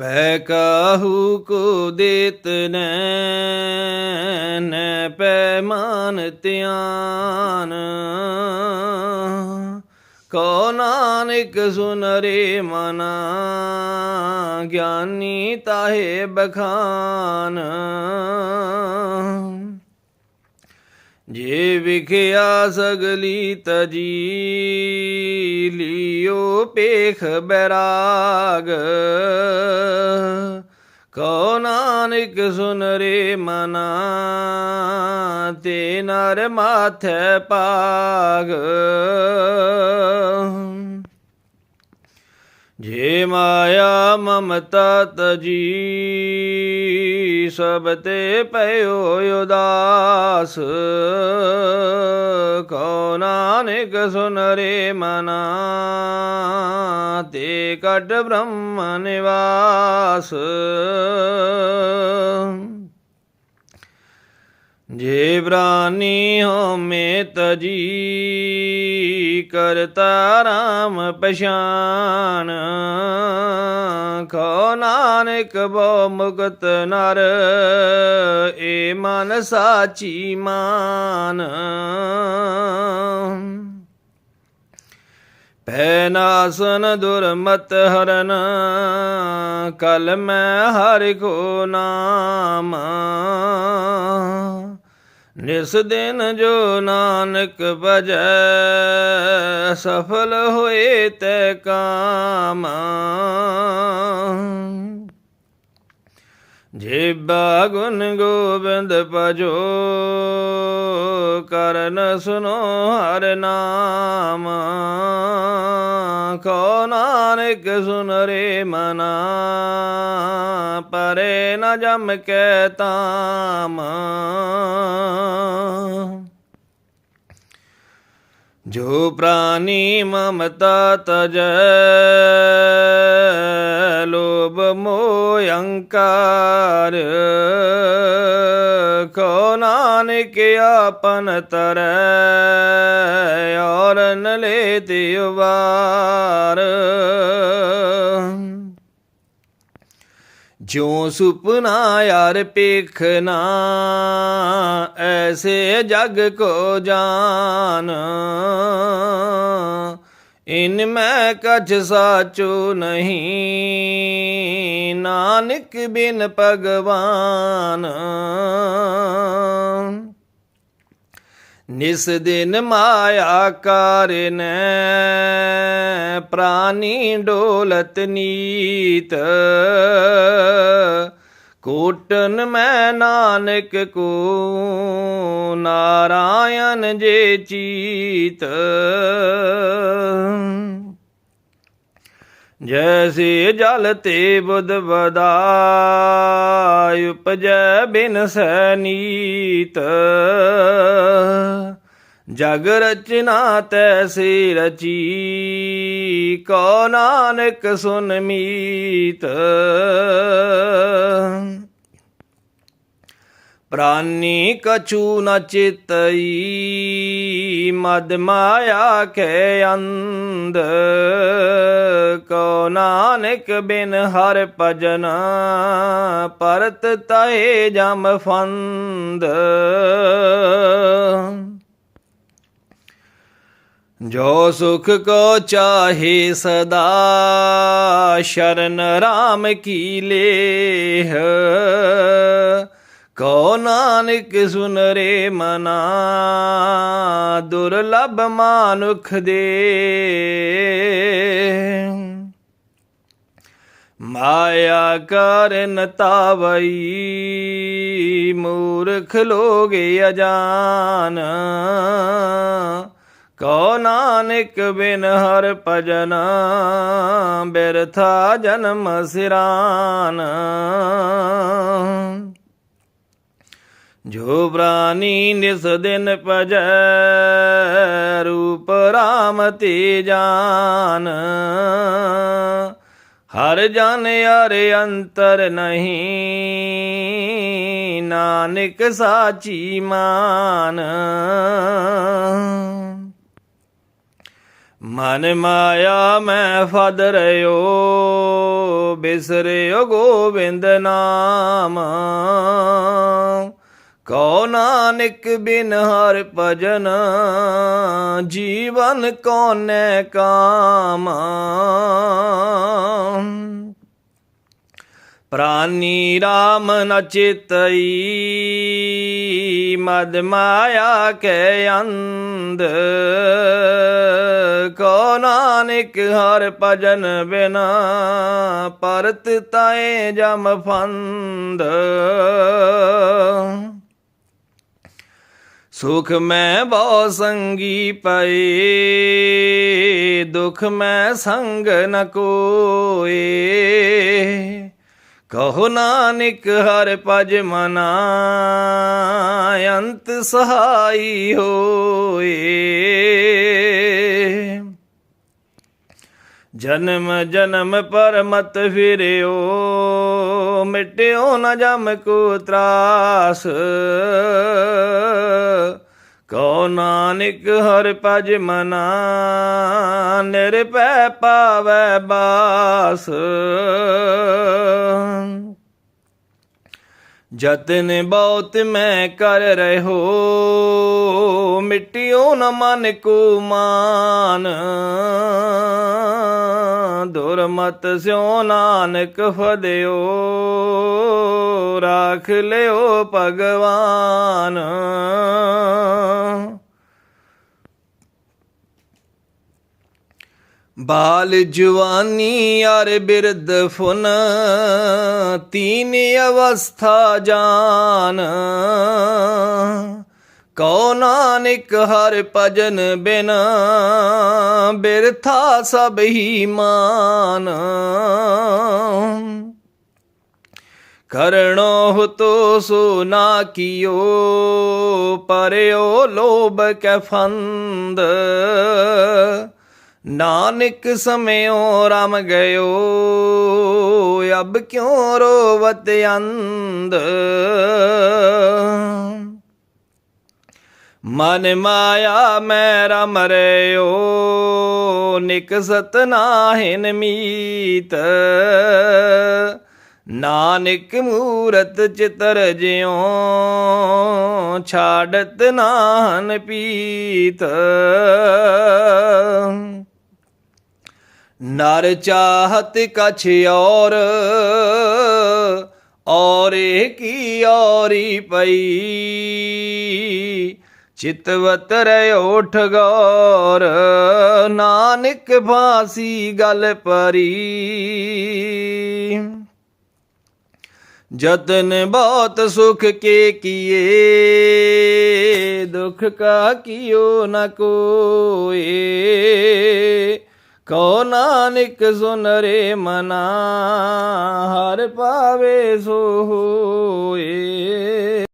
ਪੈ ਕਾਹੂ ਕੋ ਦੇਤ ਨੈਣ ਪੈਮਾਨ ਧਿਆਨ। ਕੋ ਨਾਨਕ ਸੁਨ ਰੇ ਮਨਾ, ਗਿਆਨੀ ਤਾਹੇ ਬਖਾਨ। ਜੇ ਵਿਖਿਆ ਸਗਲੀ ਤਜੀ ਲਿਓ ਪੇਖ ਬੈਰਾਗ। ਕੋ ਨਾਨਕ ਸੁਨ ਰੇ ਮਨਾ, ਤੇ ਨਰ ਮਾਥੈ ਪਾਗ ਜੇ ਮਾਇਆ ਮਮਤਾ ਤਜੀ ਸਭ ਤੇ ਪਇਓ ਉਦਾਸ। ਕੋ ਨਾਨਕ ਸੁਨ ਰੇ ਮਨਾ ਤੇ ਕਟ ਬ੍ਰਹਮ ਨਿਵਾਸ। ਜੇ ਪ੍ਰਾਨੀ ਹੋਮੇ ਤਜੀ, ਕਰਤਾ ਰਾਮ ਪਛਾਨ। ਖੋ ਨਾਨਕ ਬੋ ਮੁਕਤ ਨਰ, ਏ ਮਨ ਸਾਚੀ ਮਾਨ। ਪੈ ਨਾਸਨ ਦੁਰਮਤ ਹਰਨ, ਕਲ ਮੈਂ ਹਰਿ ਕੋ ਨਾਮ। ਨਿਸ ਦਿਨ ਜੋ ਨਾਨਕ ਭਜੈ ਸਫਲ ਹੋਏ ਤੈ ਕਾਮ। ਜੇ ਬਾਗੁਨ ਗੋਬਿੰਦ ਭਜੋ, ਕਰਨ ਸੁਨੋ ਹਰ ਨਾਮ। ਕੋ ਨਾਨਕ ਸੁਨ ਰੇ ਮਨਾ, ਪਰੇ ਨ ਜਮ ਕੈ ਤਾਮ। ਜੋ ਪ੍ਰਾਨੀ ਮਮਤਾ ਤਜ ਲੋਭ ਮੋਹ ਅਹੰਕਾਰ ਕੋ ਨਾਨਕ ਆਪਨ ਤਰੈ ਔਰ ਨ ਲੈ ਤਿਵਾਰ ਜੋ ਸੁਪਨਾ ਯਾਰ ਪੇਖਨਾ ਐਸੇ ਜਗ ਕੋ ਜਾਨ। ਇਨ ਮੈਂ ਕਛ ਸਾਚੋ ਨਹੀਂ, ਨਾਨਕ ਬਿਨ ਭਗਵਾਨ। ਨਿਸ ਦਿਨ ਮਾਇਆ ਕਾਰਨੈ ਪ੍ਰਾਨੀ ਡੋਲਤ ਨੀਤ। ਕੋਟਨ ਮੈਂ ਨਾਨਕ ਕੋ ਨਾਰਾਇਣ ਜੇ ਚੀਤ। ਜੈਸੇ ਜਲ ਤੇ ਬੁਧ ਬਦਾਇ ਉਪਜੈ ਬਿਨ ਸੈਨੀਤ। ਜਗ ਰਚਨਾ ਤੈਸੀ ਰਚੀ ਕੋ ਨਾਨਕ ਸੁਨ ਮੀਤ। ਪ੍ਰਾਨੀ ਕਛੂ ਨ ਚਿਤਈ ਮਦ ਮਾਇਆ ਕੇ ਅੰਧ। ਕੋ ਨਾਨਕ ਬਿਨ ਹਰ ਭਜਨ ਪਰਤ ਤਏ ਜਮ ਫੰਦ। ਜੋ ਸੁਖ ਕੋ ਚਾਹੇ ਸਦਾ, ਸ਼ਰਨ ਰਾਮ ਕੀ ਲੇਹ। ਕੋ ਨਾਨਕ ਸੁਨਰੇ ਮਨਾ, ਦੁਰਲਭ ਮਾਨੁਖ ਦੇ। ਮਾਇਆ ਕਰਨ ਤਾਵਈ, ਮੂਰਖ ਲੋਗ ਅਜਾਨ। ਕੋ ਨਾਨਕ ਬਿਨ ਹਰ ਭਜਨ, ਬਿਰਥਾ ਜਨਮ ਸਿਰਾਨ। ਜੋ ਪ੍ਰਾਨੀ ਨਿਸ ਦਿਨ ਭਜੈ, ਰੂਪ ਰਾਮ ਤੇ ਜਾਨ। ਹਰ ਜਨ ਅਰ ਅੰਤਰ ਨਹੀਂ, ਨਾਨਕ ਸਾਚੀ ਮਾਨ। ਮਨ ਮਾਇਆ ਮੈਂ ਫਦ ਰਿਓ ਬਿਸਰਿਓ ਗੋਬਿੰਦ ਨਾਮ। ਕਉ ਨਾਨਕ ਬਿਨ ਹਰ ਭਜਨ, ਜੀਵਨ ਕੋਨੇ ਕਾਮ। ਪ੍ਰਾਨੀ ਰਾਮ ਨ ਚਿਤਈ ਮਦ ਮਾਇਆ ਕੇ ਅੰਧ। ਕੋ ਨਾਨਕ ਹਰ ਭਜਨ ਬਿਨਾ, ਪਰਤ ਤਾਏ ਜਮ ਫੰਦ। ਸੁਖ ਮੈਂ ਬਹੁ ਸੰਗੀ ਪਏ, ਦੁਖ ਮੈਂ ਸੰਗ ਨ ਕੋਏ। ਕਹੋ ਨਾਨਕ ਹਰ ਭਜ ਮਨਾ, ਅੰਤ ਸਹਾਈ ਹੋਏ। ਜਨਮ ਜਨਮ ਪਰ ਮਤ ਫਿਰਿਓ, ਮਿਟਿਓ ਨ ਜਮ ਕੋ ਤਰਾਸ। ਕੋ ਨਾਨਕ ਹਰ ਭਜ ਮਨਾ, ਨਿਰਭੈ ਪਾਵੈ ਬਾਸ। ਜਤਨ ਬਹੁਤ ਮੈਂ ਕਰ ਰਹੋ, ਮਿਟਿਓ ਨ ਮਨ ਕੋ ਮਾਨ। ਦੁਰਮਤ ਸਿਉ ਨਾਨਕ ਫਦਿਓ, ਰਾਖ ਲਿਓ ਭਗਵਾਨ। ਬਾਲ ਜਵਾਨੀ ਅਰ ਬਿਰਦ ਫੁਨ, ਤੀਨ ਅਵਸਥਾ ਜਾਨ। ਕਉ ਨਾਨਕ ਹਰ ਭਜਨ ਬਿਨ, ਬਿਰਥਾ ਸਭ ਹੀ ਮਾਨ। ਕਰਣੋ ਤੋ ਸੋ ਨਾ ਕੀਓ, ਪਰਿਓ ਲੋਭ ਕੈ ਫੰਦ। ਨਾਨਕ ਸਮਿਓ ਰਮ ਗਇਓ, ਅਬ ਕਿਉ ਰੋਵਤ ਅੰਧ? ਮਨ ਮਾਇਆ ਮੈਰਾ ਮਰਿਓ ਰਿਓ ਨਿਕਸਤ ਨਾਹਿਨ ਮੀਤ। ਨਾਨਕ ਮੂਰਤ ਚਿਤਰ ਜਿਉ, ਛਾੜਤ ਨਾਹਨ ਪੀਤ। ਨਰ ਚਾਹਤ ਕਛ ਔਰ, ਔਰੇ ਕੀ ਔਰੀ ਪਈ। ਚਿਤਵਤ ਰਿਓ ਗੌਰ, ਨਾਨਕ ਫਾਸੀ ਗੱਲ ਪਰੀ। ਜਤਨ ਬਹੁਤ ਸੁਖ ਕੇ ਕੀਏ, ਦੁਖ ਕਾ ਕੀਓ ਨ ਕੋਏ। ਕੋ ਨਾਨਕ ਸੁਨ ਰੇ ਮਨਾ, ਹਰ ਪਾਵੇ ਸੋ ਹੋਏ।